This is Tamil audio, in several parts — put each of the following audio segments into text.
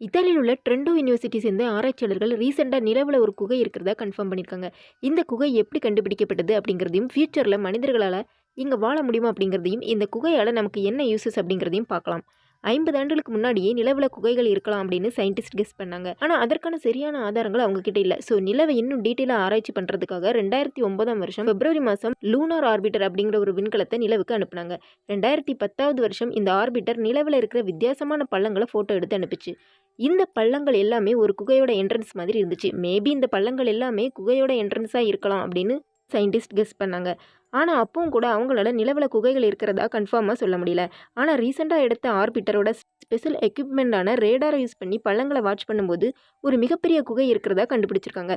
இத்தாலியில் உள்ள ட்ரெண்டோ யூனிவர்சிட்டி சேர்ந்த ஆராய்ச்சியாளர்கள் ரீசெண்டாக நிலவில் ஒரு குகை இருக்கிறதா கன்ஃபார்ம் பண்ணியிருக்காங்க. இந்த குகை எப்படி கண்டுபிடிக்கப்பட்டது அப்படிங்கிறதையும் ஃப்யூச்சரில் மனிதர்களால் இங்கே வாழ முடியுமா அப்படிங்கிறதையும் இந்த குகையால் நமக்கு என்ன யூசஸ் அப்படிங்கிறதையும் பார்க்கலாம். ஐம்பது ஆண்டுகளுக்கு முன்னாடியே நிலவில் குகைகள் இருக்கலாம் அப்படின்னு சயின்டிஸ்ட் கெஸ் பண்ணாங்க. ஆனால் அதற்கான சரியான ஆதாரங்கள் அவங்க கிட்ட இல்லை. ஸோ நிலவை இன்னும் டீட்டெயிலாக ஆராய்ச்சி பண்ணுறதுக்காக ரெண்டாயிரத்தி ஒன்பதாம் வருஷம் பிப்ரவரி மாதம் லூனார் ஆர்பிட்டர் அப்படிங்கிற ஒரு விண்கலத்தை நிலவுக்கு அனுப்புனாங்க. ரெண்டாயிரத்தி பத்தாவது வருஷம் இந்த ஆர்பிட்டர் நிலவில் இருக்கிற வித்தியாசமான பள்ளங்களை ஃபோட்டோ எடுத்து அனுப்பிச்சு. இந்த பள்ளங்கள் எல்லாமே ஒரு குகையோட என்ட்ரன்ஸ் மாதிரி இருந்துச்சு. மேபி இந்த பள்ளங்கள் எல்லாமே குகையோட என்ட்ரன்ஸாக இருக்கலாம் அப்படின்னு சயின்டிஸ்ட் கெஸ் பண்ணாங்க. ஆனால் அப்பவும் கூட அவங்களால நிலவில குகைகள் இருக்கிறதா கன்ஃபார்மாக சொல்ல முடியல. ஆனால் ரீசெண்டாக எடுத்த ஆர்பிட்டரோட ஸ்பெஷல் எக்யூப்மெண்ட்டான ரேடாரை யூஸ் பண்ணி பள்ளங்களை வாட்ச் பண்ணும்போது ஒரு மிகப்பெரிய குகை இருக்கிறதா கண்டுபிடிச்சிருக்காங்க.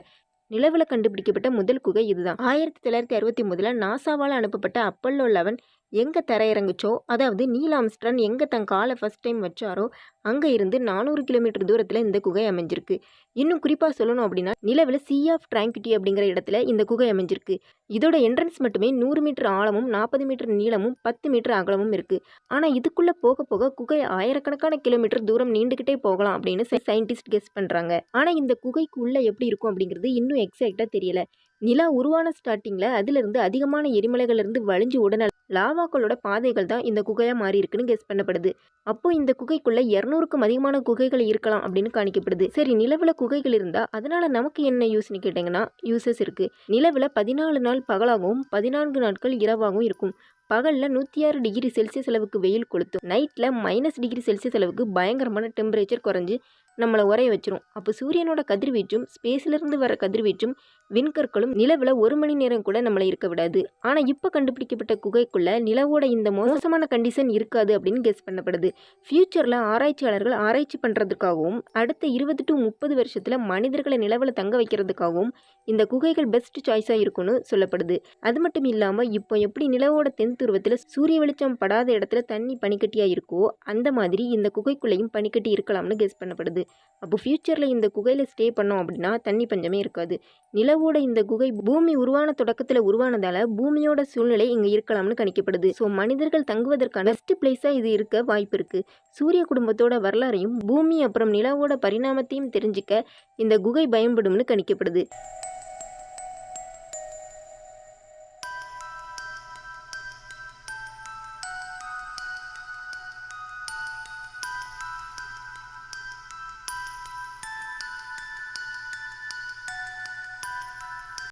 நிலவில் கண்டுபிடிக்கப்பட்ட முதல் குகை இதுதான். ஆயிரத்தி தொள்ளாயிரத்தி அறுபத்தி மூதில் நாசாவால் அனுப்பப்பட்ட அப்பல்லோ லெவன் எங்கே தரையிறங்குச்சோ அதாவது நீல் ஆம்ஸ்ட்ரான் எங்கே தன் காலை ஃபஸ்ட் டைம் வச்சாரோ அங்கே இருந்து நானூறு கிலோமீட்டர் தூரத்தில் இந்த குகை அமைஞ்சிருக்கு. இன்னும் குறிப்பாக சொல்லணும் அப்படின்னா நிலவில் சி ஆஃப் ட்ராங்கிட்டி அப்படிங்கிற இடத்துல இந்த குகை அமைஞ்சிருக்கு. இதோட என்ட்ரன்ஸ் மட்டுமே நூறு மீட்டர் ஆழமும் நாற்பது மீட்டர் நீளமும் பத்து மீட்டர் அகலமும் இருக்குது ஆனால் இதுக்குள்ளே போக போக குகை ஆயிரக்கணக்கான கிலோமீட்டர் தூரம் நீண்டுக்கிட்டே போகலாம் அப்படின்னு சயின்டிஸ்ட் கெஸ் பண்ணுறாங்க ஆனால் இந்த குகைக்கு உள்ளே எப்படி இருக்கும் அப்படிங்கிறது இன்னும் எக்ஸாக்டாக தெரியல. நிலா உருவான ஸ்டார்டிங்கில் அதிலிருந்து அதிகமான எரிமலைகளிலிருந்து வழிஞ்சு உடனே லாவாக்களோட பாதைகள் தான் இந்த குகையாக மாறி இருக்குன்னு கெஸ் பண்ணப்படுது. அப்போ இந்த குகைக்குள்ள இரநூறுக்கும் அதிகமான குகைகள் இருக்கலாம் அப்படின்னு காணிக்கப்படுது. சரி நிலவில் குகைகள் இருந்தால் அதனால நமக்கு என்ன யூஸ்னு கேட்டிங்கன்னா யூசஸ் இருக்குது நிலவில் பதினாலு நாள் பகலாகவும் பதினான்கு நாட்கள் இரவாகவும் இருக்கும். பகலில் நூற்றி ஆறு டிகிரி செல்சியஸ் அளவுக்கு வெயில் கொளுத்தும். நைட்டில் மைனஸ் டிகிரி செல்சியஸ் அளவுக்கு பயங்கரமான டெம்பரேச்சர் குறைஞ்சி நம்மளை உரைய வச்சிரும். அப்போ சூரியனோட கதிர்வீச்சும் ஸ்பேஸ்லேருந்து வர கதிர்வீச்சும் விண்கற்களும் நிலவில் ஒரு மணி நேரம் கூட நம்மளை இருக்க விடாது. ஆனால் இப்போ கண்டுபிடிக்கப்பட்ட குகைக்குள்ளே நிலவோட இந்த மோசமான கண்டிஷன் இருக்காது அப்படின்னு கெஸ் பண்ணப்படுது. ஃப்யூச்சரில் ஆராய்ச்சியாளர்கள் ஆராய்ச்சி பண்ணுறதுக்காகவும் அடுத்த இருபது டு முப்பது வருஷத்தில் மனிதர்களை நிலவில் தங்க வைக்கிறதுக்காகவும் இந்த குகைகள் பெஸ்ட் சாய்ஸாக இருக்கும்னு சொல்லப்படுது. அது மட்டும் இல்லாமல் இப்போ எப்படி நிலவோட தென் துருவத்தில் சூரிய வெளிச்சம் படாத இடத்துல தண்ணி பனிக்கட்டியாக இருக்கோ அந்த மாதிரி இந்த குகைக்குள்ளேயும் பனிக்கட்டி இருக்கலாம்னு கெஸ் பண்ணப்படுது. அப்போ ஃப்யூச்சரில் இந்த குகையில் ஸ்டே பண்ணோம் அப்படின்னா தண்ணி பஞ்சமே இருக்காது. நிலவோட இந்த குகை பூமி உருவான தொடக்கத்தில் உருவானதால் பூமியோட சூழ்நிலை இங்கே இருக்கலாம்னு கணிக்கப்படுது. ஸோ மனிதர்கள் தங்குவதற்கான பெஸ்ட் பிளேஸாக இது இருக்க வாய்ப்பு இருக்குது சூரிய குடும்பத்தோட வரலாறையும் பூமி அப்புறம் நிலவோட பரிணாமத்தையும் தெரிஞ்சுக்க இந்த குகை பயன்படும்னு கணிக்கப்படுது.